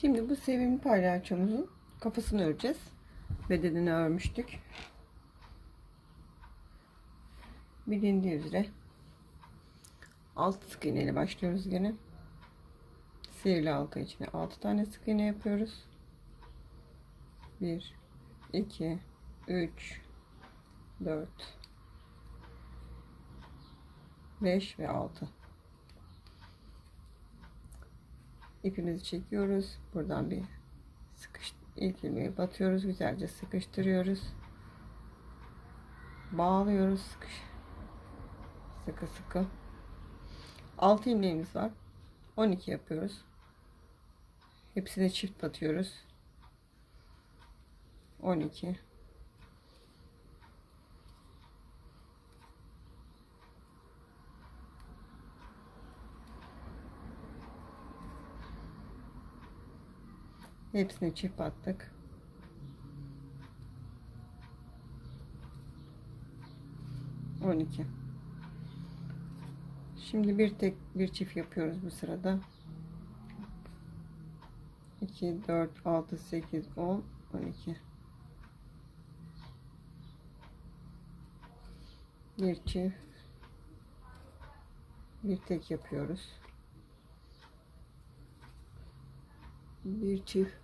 Şimdi bu sevimli palyaçomuzun kafasını öreceğiz. Bedenini örmüştük. Bilindiği üzere alt sık iğne ile başlıyoruz gene. Sihirli halka içine 6 tane sık iğne yapıyoruz. 1 2 3 4 5 ve 6 ipimizi çekiyoruz. Buradan bir sıkış ilk ilmeği batıyoruz. Güzelce sıkıştırıyoruz. Bağlıyoruz sıkış sıkı sıkı. 6 ilmeğimiz var. 12 yapıyoruz. Hepsine çift batıyoruz. 12 Hepsine çift battık. On iki. Şimdi bir tek bir çift yapıyoruz bu sırada. 2 4 6 8 10 12 bir çift bir tek yapıyoruz bir çift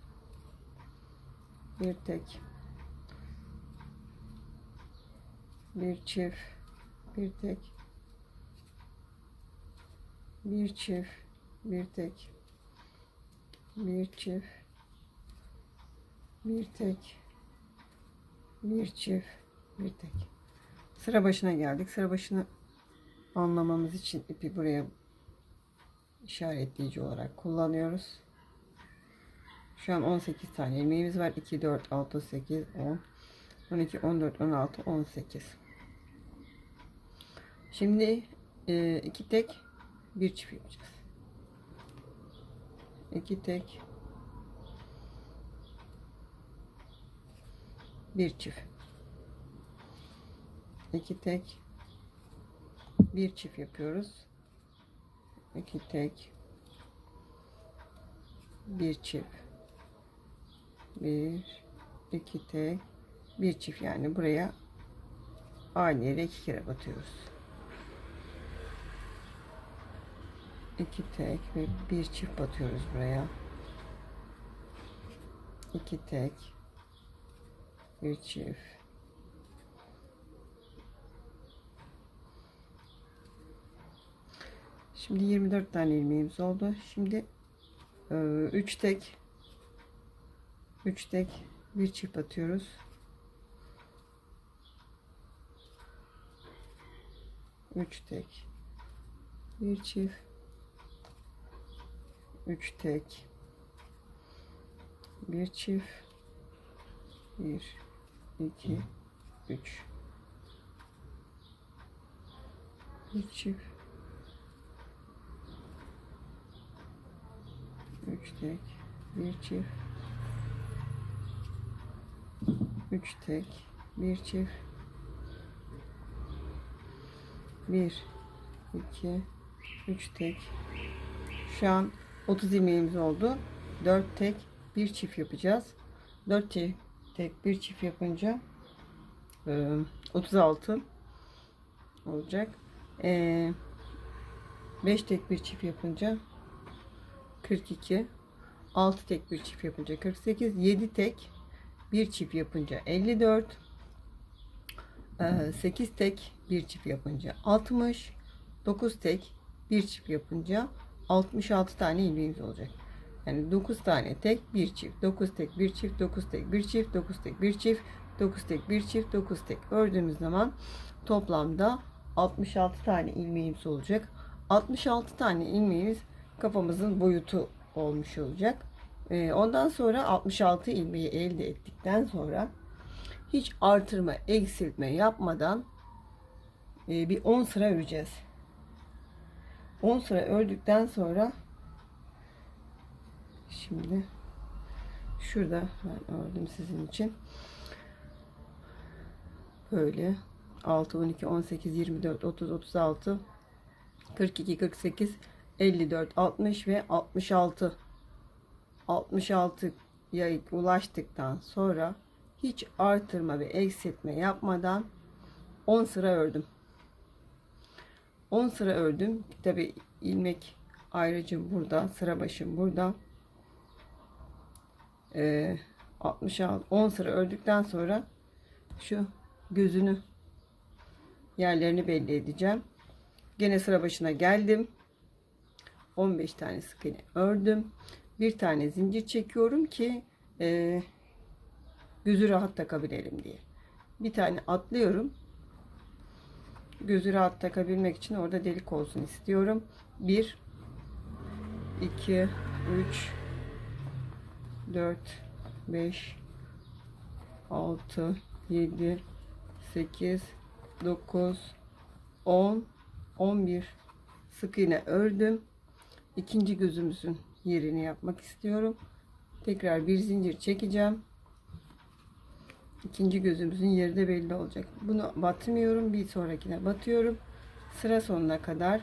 bir tek. Bir çift. Bir tek. Bir çift. Bir tek. Bir çift. Bir tek. Bir çift. Bir tek. Sıra başına geldik. Sıra başını anlamamız için ipi buraya işaretleyici olarak kullanıyoruz şu an 18 tane ilmeğimiz var. 2 4 6 8 10 12 14 16 18 şimdi e, iki tek bir çift yapacağız. İki tek bir çift. İki tek bir çift yapıyoruz. İki tek bir çift bir iki tek bir çift. Yani buraya aynı yere iki kere batıyoruz. İki tek ve bir çift batıyoruz buraya. İki tek bir çift. Şimdi 24 tane ilmeğimiz oldu. Şimdi 3 tek 3 tek bir çift atıyoruz. Üç tek bir çift üç tek bir çift bir iki üç. Bir çift üç tek bir çift üç tek. Bir çift. Bir. İki. Üç tek. Şu an 30 ilmeğimiz oldu. 4 tek bir çift yapacağız. 4 tek, tek bir çift yapınca e, 36 olacak. E, 5 tek bir çift yapınca 42 6 tek bir çift yapınca 48 7 tek bir çift yapınca 54 8 tek bir çift yapınca 60 9 tek bir çift yapınca 66 tane ilmeğimiz olacak. Yani 9 tane tek bir çift 9 tek bir çift 9 tek bir çift 9 tek bir çift 9 tek bir çift 9 tek ördüğümüz zaman toplamda 66 tane ilmeğimiz olacak. 66 tane ilmeğimiz kafamızın boyutu olmuş olacak. Ee, ondan sonra 66 ilmeği elde ettikten sonra hiç artırma, eksiltme yapmadan e, bir 10 sıra öreceğiz. 10 sıra ördükten sonra şimdi şurada ben ördüm sizin için. Böyle 6, 12, 18, 24, 30, 36, 42, 48, 54, 60 ve 66 66'ya ulaştıktan sonra hiç artırma ve eksiltme yapmadan 10 sıra ördüm. 10 sıra ördüm. Tabi ilmek ayrıcım burada, sıra başım burada. Ee, 66 10 sıra ördükten sonra şu gözünü yerlerini belli edeceğim. Gene sıra başına geldim. 15 tane sık iğne ördüm. Bir tane zincir çekiyorum ki e, gözü rahat takabilelim diye. Bir tane atlıyorum. Gözü rahat takabilmek için orada delik olsun istiyorum. 1 2 3 4 5 6 7 8 9 10 11 sık iğne ördüm. İkinci gözümüzün yerini yapmak istiyorum. Tekrar bir zincir çekeceğim. İkinci gözümüzün yeri de belli olacak. Bunu batmıyorum. Bir sonrakine batıyorum. Sıra sonuna kadar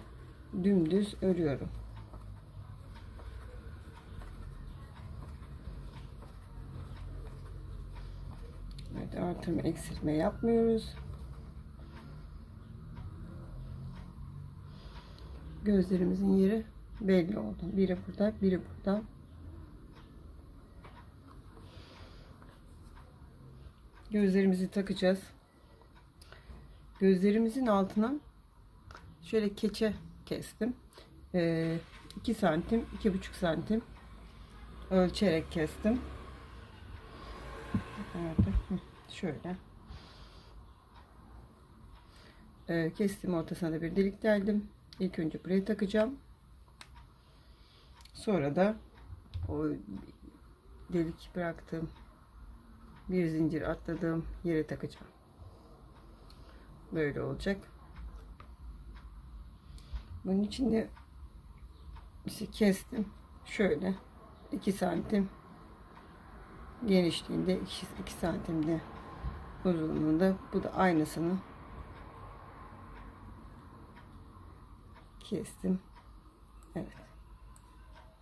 dümdüz örüyorum. Evet, artırma eksiltme yapmıyoruz. Gözlerimizin yeri belli oldu. Biri burada, biri burada. Gözlerimizi takacağız. Gözlerimizin altına şöyle keçe kestim. 2 ee, santim, iki buçuk santim ölçerek kestim. Hı, Şöyle. Ee, kestim ortasına bir delik deldim. İlk önce buraya takacağım. Sonra da o delik bıraktığım bir zincir atladığım yere takacağım. Böyle olacak. Bunun için de işte kestim. Şöyle 2 santim genişliğinde 2, 2 santimde uzunluğunda bu da aynısını kestim. Evet.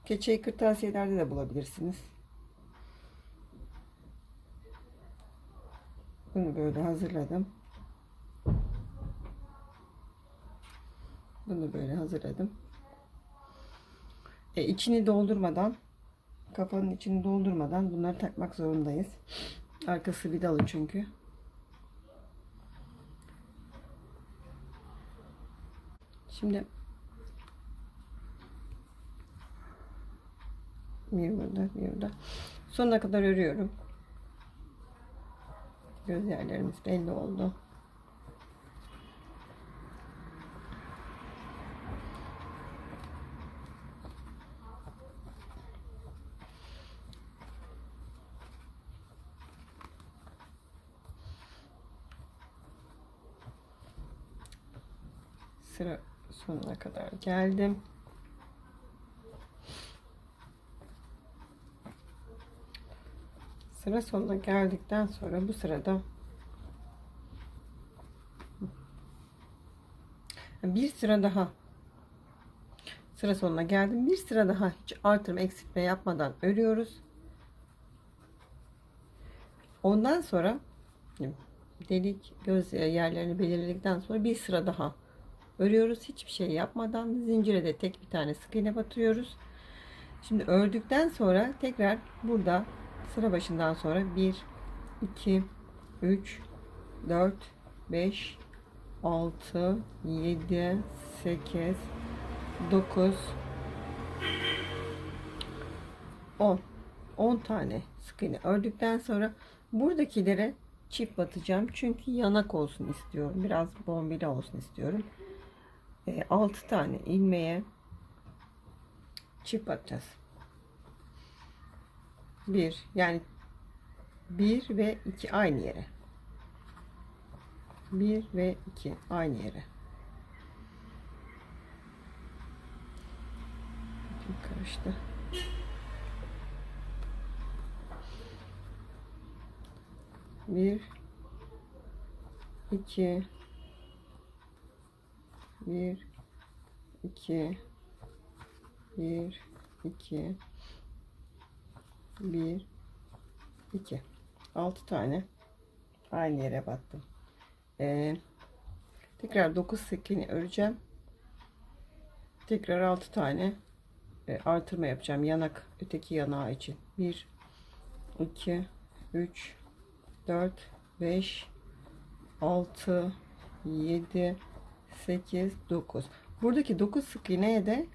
Keçeyi kırtasiyelerde de bulabilirsiniz. Bunu böyle hazırladım. Bunu böyle hazırladım. E, içini doldurmadan kafanın içini doldurmadan bunları takmak zorundayız. Arkası vidalı çünkü. Şimdi bir burada bir burada sonuna kadar örüyorum. Göz yerlerimiz belli oldu. Sıra sonuna kadar geldim. Sıra sonuna geldikten sonra bu sırada bir sıra daha sıra sonuna geldim. Bir sıra daha hiç artırma eksiltme yapmadan örüyoruz. Ondan sonra delik göz yerlerini belirledikten sonra bir sıra daha örüyoruz. Hiçbir şey yapmadan zincire de tek bir tane sık iğne batırıyoruz. Şimdi ördükten sonra tekrar burada sıra başından sonra 1 2 3 4 5 6 7 8 9 10 10 tane sık iğne ördükten sonra buradakilere çift batacağım. Çünkü yanak olsun istiyorum. Biraz bombili olsun istiyorum. E, 6 tane ilmeğe çift batacağız 1 yani 1 ve 2 aynı yere. 1 ve 2 aynı yere. Karıştı. Bir iki bir iki bir iki 1 2 6 tane aynı yere battım. Ee, tekrar 9 sıkını öreceğim. Tekrar 6 tane e, artırma yapacağım yanak öteki yanağı için. 1 2 3 4 5 6 7 8 9 buradaki 9 sık iğneye de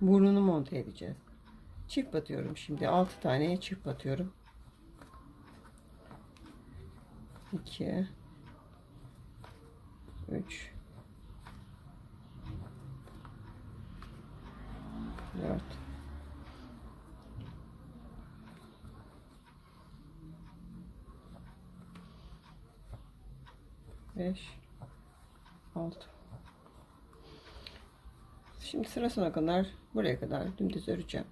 burnunu monte edeceğiz çift batıyorum şimdi. 6 taneye çift batıyorum. 2 3 4 5 6 Şimdi sıra sona kadar buraya kadar dümdüz öreceğim.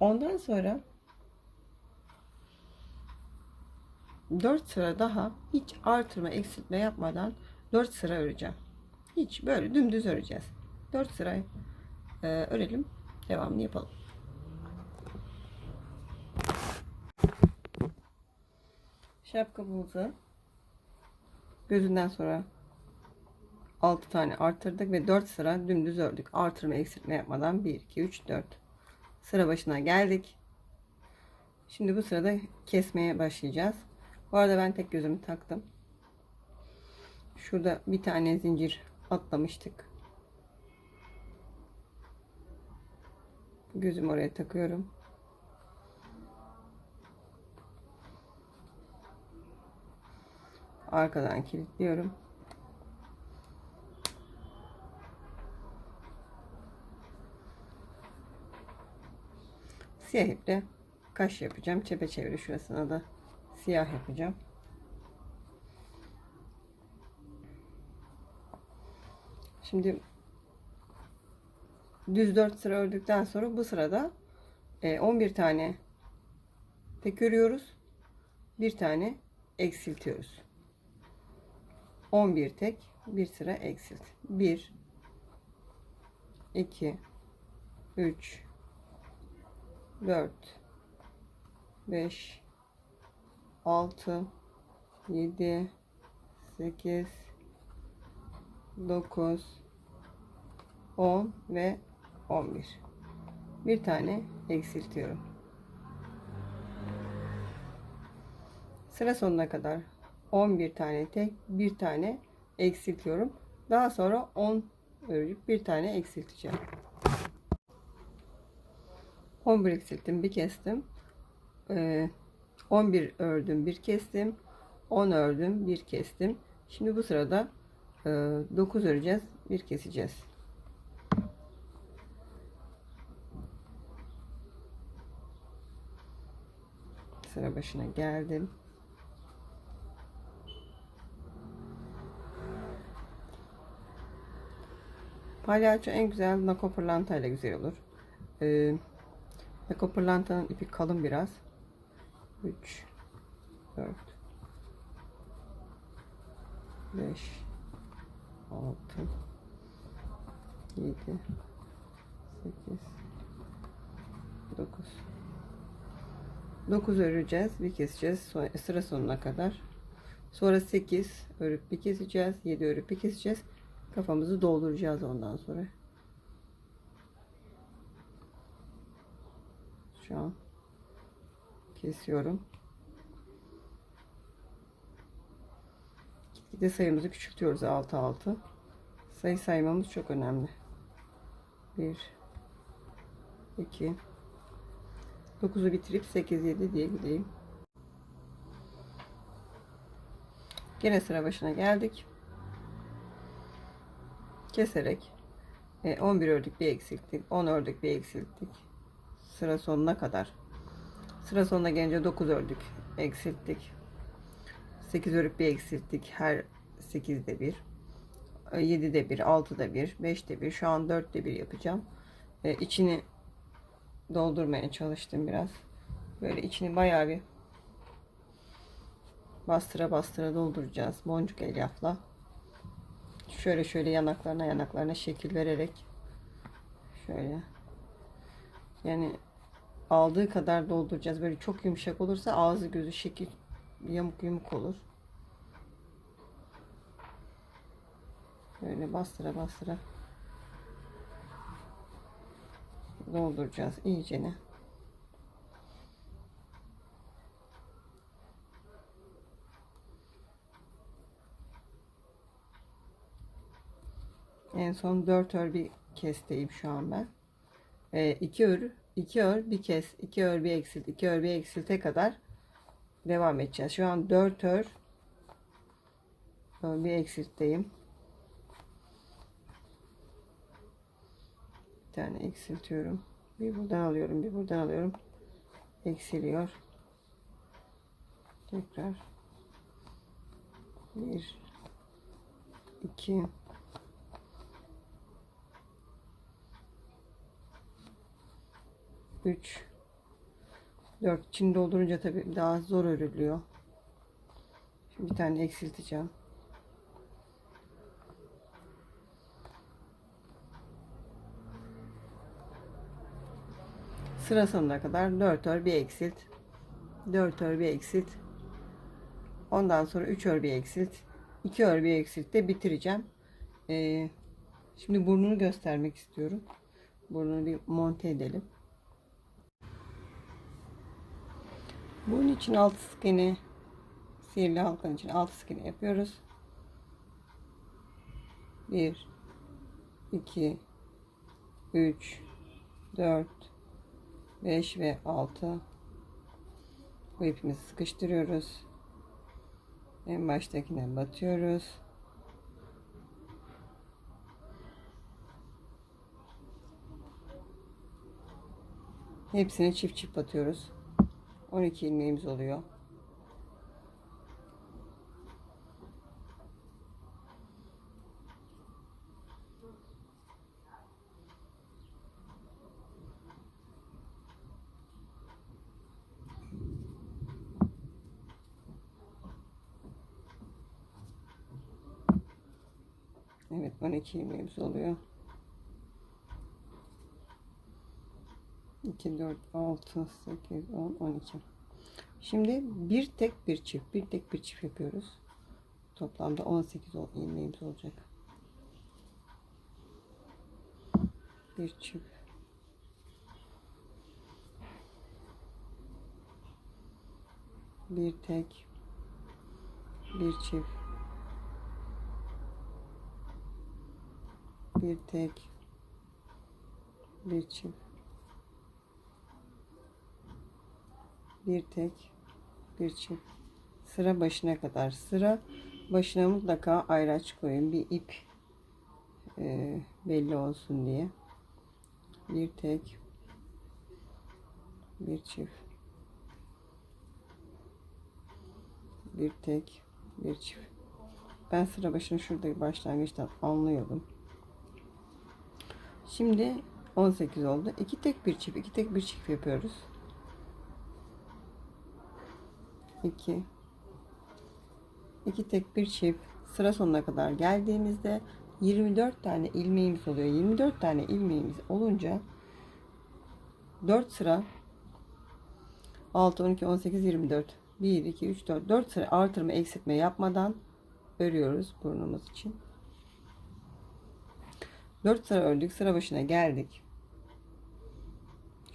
Ondan sonra 4 sıra daha hiç artırma eksiltme yapmadan 4 sıra öreceğim. Hiç böyle dümdüz öreceğiz. 4 sıra e, örelim. Devamını yapalım. Şapkamızı gözünden sonra 6 tane arttırdık ve 4 sıra dümdüz ördük. Artırma eksiltme yapmadan 1 2 3 4 sıra başına geldik. Şimdi bu sırada kesmeye başlayacağız. Bu arada ben tek gözümü taktım. Şurada bir tane zincir atlamıştık. Gözümü oraya takıyorum. Arkadan kilitliyorum. Siyah iple kaş yapacağım. Çepeçevre şurasına da siyah yapacağım. Şimdi düz 4 sıra ördükten sonra bu sırada e, 11 tane tek örüyoruz. Bir tane eksiltiyoruz. 11 tek bir sıra eksilt. 1 2 3 4 5 6 7 8 9 10 ve 11 bir. Tane eksiltiyorum. Sıra sonuna kadar 11 tane tek bir tane eksiltiyorum. Daha sonra 10 örüp bir tane eksilteceğim 11 eksilttim bir kestim. Ee, 11 ördüm bir kestim. 10 ördüm bir kestim. Şimdi bu sırada e, 9 öreceğiz bir keseceğiz. Sıra başına geldim. Palyaço en güzel nako pırlanta ile güzel olur. Ee, pırlantanın ipi kalın biraz. 3 4 5 6 7 8 9 9 öreceğiz bir keseceğiz. Sıra sonuna kadar. Sonra 8 örüp bir keseceğiz 7 örüp bir keseceğiz. Kafamızı dolduracağız ondan sonra şu an. Kesiyorum. Gitgide sayımızı küçültüyoruz 6 6 sayı saymamız çok önemli. 1 2 9'u bitirip 8 7 diye gideyim. Gene sıra başına geldik. Keserek 11 e, ördük bir eksilttik 10 ördük bir eksilttik sıra sonuna kadar. Sıra sonuna gelince 9 ördük. Eksilttik. 8 örüp bir eksilttik. Her 8'de bir. 7'de bir 6'da bir 5'te bir. Şu an 4'te bir yapacağım. E, içini doldurmaya çalıştım biraz. Böyle içini bayağı bir bastıra bastıra dolduracağız. Boncuk elyafla. Şöyle şöyle yanaklarına yanaklarına şekil vererek. Şöyle. Yani aldığı kadar dolduracağız. Böyle çok yumuşak olursa ağzı gözü şekil yamuk yumuk olur. Böyle bastıra bastıra dolduracağız iyicene. En son 4 ör bir kesteyim şu an ben. 2 ör, 2 ör bir kes, 2 ör bir eksilt, 2 ör bir eksilte kadar devam edeceğiz. Şu an 4 ör bir eksiltteyim. Bir tane eksiltiyorum. Bir buradan alıyorum, bir buradan alıyorum. Eksiliyor. Tekrar. Bir, iki, üç, dört. İçini doldurunca tabii daha zor örülüyor. Şimdi bir tane eksilteceğim. Sıra sonuna kadar 4 ör bir eksilt. 4 ör bir eksilt. Ondan sonra 3 ör bir eksilt. 2 ör bir eksilt de bitireceğim. Ee, şimdi burnunu göstermek istiyorum. Burnunu bir monte edelim. Bunun için alt sıkını sihirli halkanın için alt sıkını yapıyoruz. 1 2 3 4 5 ve 6 bu ipimizi sıkıştırıyoruz. En baştakine batıyoruz. Hepsini çift çift batıyoruz. 12 ilmeğimiz oluyor. Evet 12 ilmeğimiz oluyor. 2, 4, 6, 8, 10, 12. Şimdi bir tek bir çift, bir tek bir çift yapıyoruz. Toplamda 18 ol- ilmeğimiz olacak. Bir çift. Bir tek. Bir çift. Bir tek. Bir çift. Bir tek bir çift. Sıra başına kadar sıra. Başına mutlaka ayraç koyun bir ip e, belli olsun diye. Bir tek bir çift. Bir tek bir çift. Ben sıra başını şurada başlangıçtan anlıyordum. Şimdi 18 oldu. İki tek bir çift iki tek bir çift yapıyoruz 2 2 tek bir çift sıra sonuna kadar geldiğimizde 24 tane ilmeğimiz oluyor. 24 tane ilmeğimiz olunca 4 sıra 6 12 18 24 1 2 3 4 4 sıra artırma eksiltme yapmadan örüyoruz burnumuz için. 4 sıra ördük. Sıra başına geldik.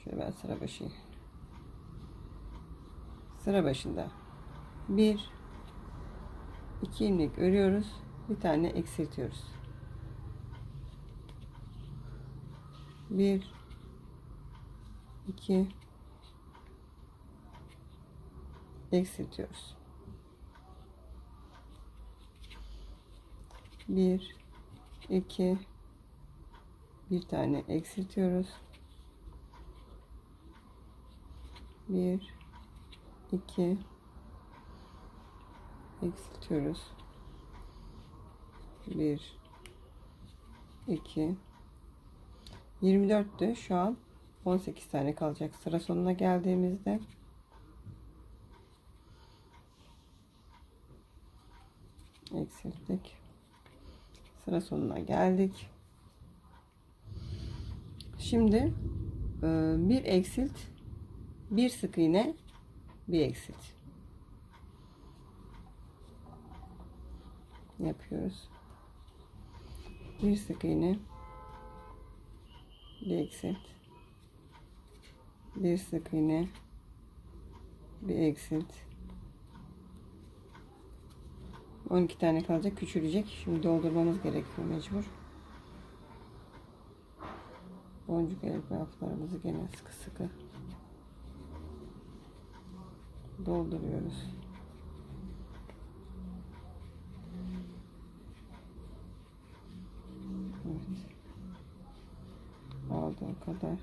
Şöyle ben sıra başı sıra başında. Bir iki ilmek örüyoruz bir tane eksiltiyoruz. Bir iki eksiltiyoruz. Bir iki bir tane eksiltiyoruz. Bir 2 eksiltiyoruz. 1 2 24'tü şu an 18 tane kalacak sıra sonuna geldiğimizde. Eksilttik. Sıra sonuna geldik. Şimdi bir eksilt Bir sık iğne, bir eksilt. Yapıyoruz. Bir sık iğne, bir eksilt. Bir sık iğne, bir eksilt. 12 tane kalacak, küçülecek. Şimdi doldurmamız gerekiyor mecbur. Boncuk elbaflarımızı gene sıkı sıkı dolduruyoruz. Evet. Aldığı kadar.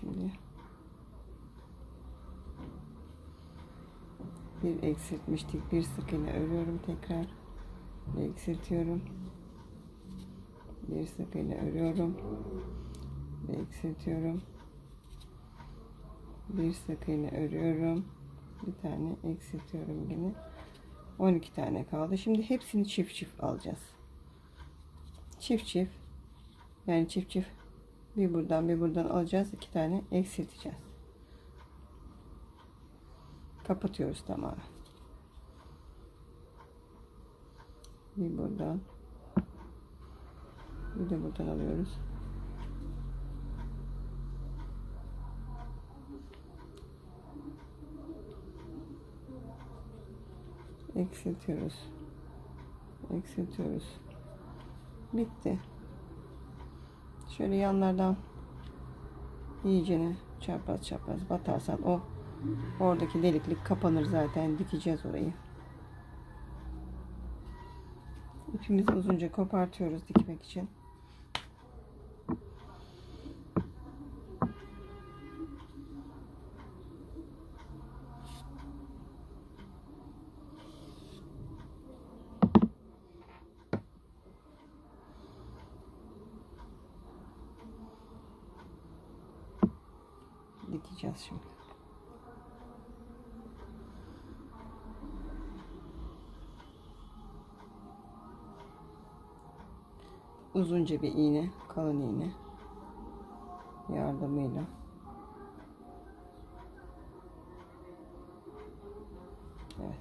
Şimdi bir eksiltmiştik. Bir sık iğne örüyorum tekrar. Eksiltiyorum. Bir sık iğne örüyorum. Bir eksiltiyorum. Bir sık örüyorum. Bir tane eksiltiyorum yine. 12 tane kaldı. Şimdi hepsini çift çift alacağız. Çift çift. Yani çift çift. Bir buradan bir buradan alacağız. iki tane eksilteceğiz. Kapatıyoruz tamamen. Bir buradan. Bir de buradan alıyoruz. Eksiltiyoruz. Eksiltiyoruz. Bitti. Şöyle yanlardan iyicene çapraz çapraz batarsan o oradaki deliklik kapanır zaten dikeceğiz orayı. İpimizi uzunca kopartıyoruz dikmek için. dikeceğiz şimdi. Uzunca bir iğne, kalın iğne yardımıyla Evet.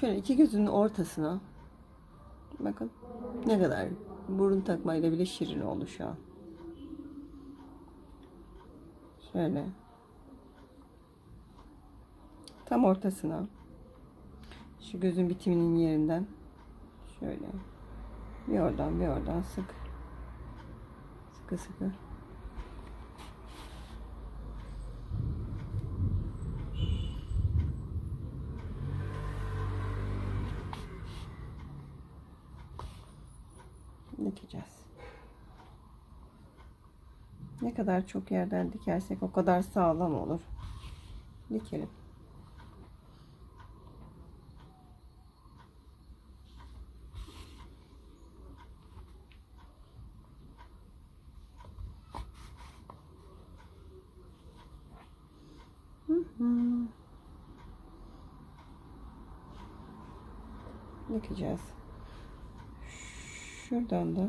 Şöyle iki gözünün ortasına bakın ne kadar burun takmayla bile şirin oldu şu an. Şöyle. Tam ortasına. Şu gözün bitiminin yerinden. Şöyle. Bir oradan bir oradan sık. Sıkı sıkı. Dikeceğiz. Ne kadar çok yerden dikersek o kadar sağlam olur. Dikelim. Dikeceğiz. Şuradan da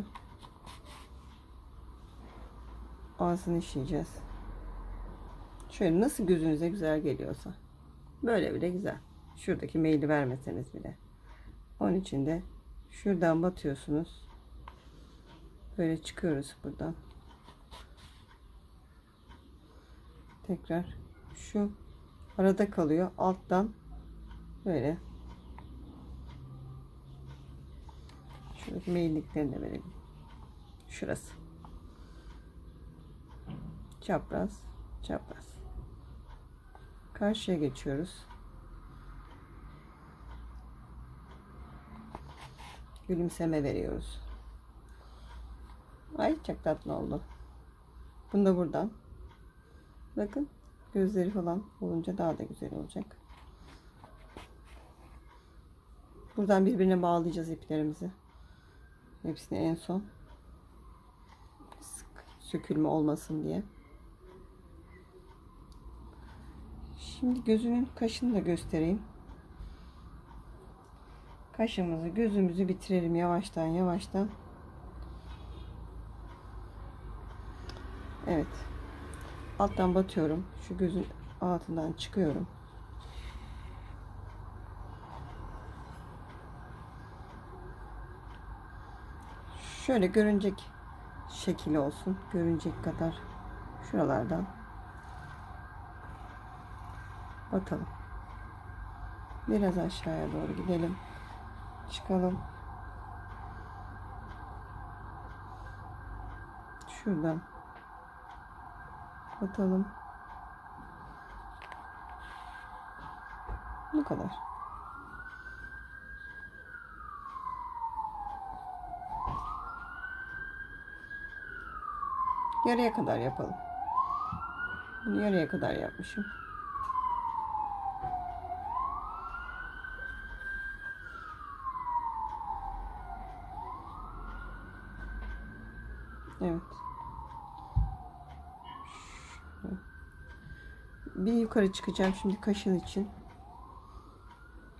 ağzını işleyeceğiz. Şöyle nasıl gözünüze güzel geliyorsa. Böyle bile güzel. Şuradaki meyli vermeseniz bile. Onun için de şuradan batıyorsunuz. Böyle çıkıyoruz buradan. Tekrar şu arada kalıyor. Alttan böyle de verelim. Şurası. Çapraz çapraz. Karşıya geçiyoruz. Gülümseme veriyoruz. Ay çok tatlı oldu. Bunu da buradan. Bakın gözleri falan olunca daha da güzel olacak. Buradan birbirine bağlayacağız iplerimizi hepsini en son sökülme olmasın diye Şimdi gözünün kaşını da göstereyim. Kaşımızı, gözümüzü bitirelim yavaştan yavaştan. Evet. Alttan batıyorum. Şu gözün altından çıkıyorum. Şöyle görünecek şekil olsun. Görünecek kadar şuralardan batalım. Biraz aşağıya doğru gidelim. Çıkalım. Şuradan batalım. Bu kadar. Yarıya kadar yapalım. Bunu yarıya kadar yapmışım. Evet. Bir yukarı çıkacağım şimdi kaşın için.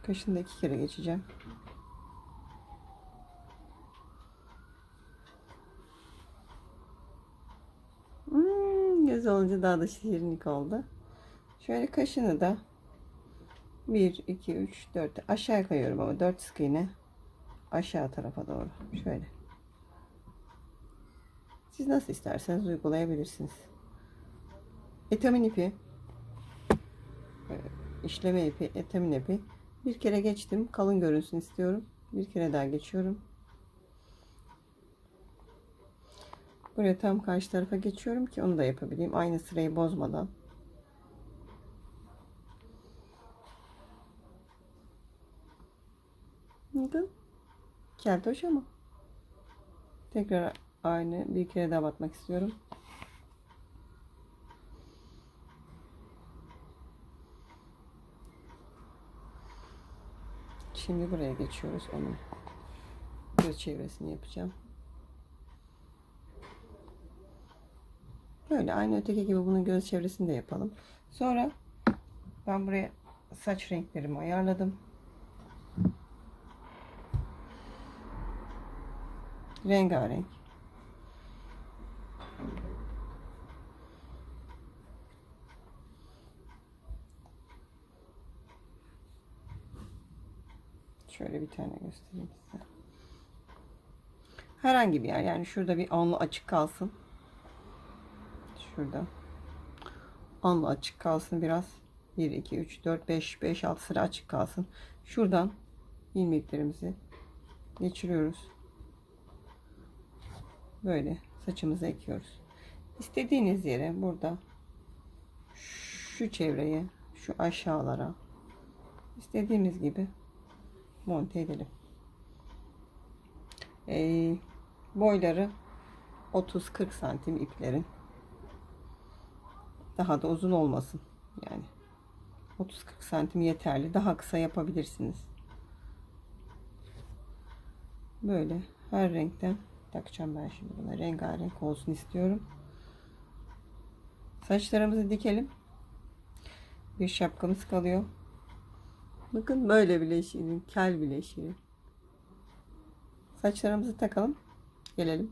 Kaşını da iki kere geçeceğim. Hmm, göz olunca daha da şirinlik oldu. Şöyle kaşını da 1, 2, 3, 4 aşağı kayıyorum ama 4 sık iğne aşağı tarafa doğru. Şöyle. Siz nasıl isterseniz uygulayabilirsiniz. Etamin ipi, e, işleme ipi, etamin ipi. Bir kere geçtim. Kalın görünsün istiyorum. Bir kere daha geçiyorum. Buraya tam karşı tarafa geçiyorum ki onu da yapabileyim. Aynı sırayı bozmadan. Bakın. Keltoş ama. Tekrar aynı bir kere daha batmak istiyorum. Şimdi buraya geçiyoruz onun göz çevresini yapacağım. Böyle aynı öteki gibi bunun göz çevresini de yapalım. Sonra ben buraya saç renklerimi ayarladım. Rengarenk. Şöyle bir tane göstereyim size. Herhangi bir yer yani şurada bir onlu açık kalsın. Şurada. Onlu açık kalsın biraz. 1, 2, 3, 4, 5, 5, 6 sıra açık kalsın. Şuradan ilmeklerimizi geçiriyoruz. Böyle saçımızı ekiyoruz. İstediğiniz yere burada şu çevreye, şu aşağılara istediğimiz gibi monte edelim. Ee, boyları 30-40 santim iplerin. Daha da uzun olmasın. Yani 30-40 santim yeterli. Daha kısa yapabilirsiniz. Böyle her renkten takacağım ben şimdi buna. Rengarenk olsun istiyorum. Saçlarımızı dikelim. Bir şapkamız kalıyor. Bakın böyle bile şirin. Kel bile şirin. Saçlarımızı takalım. Gelelim.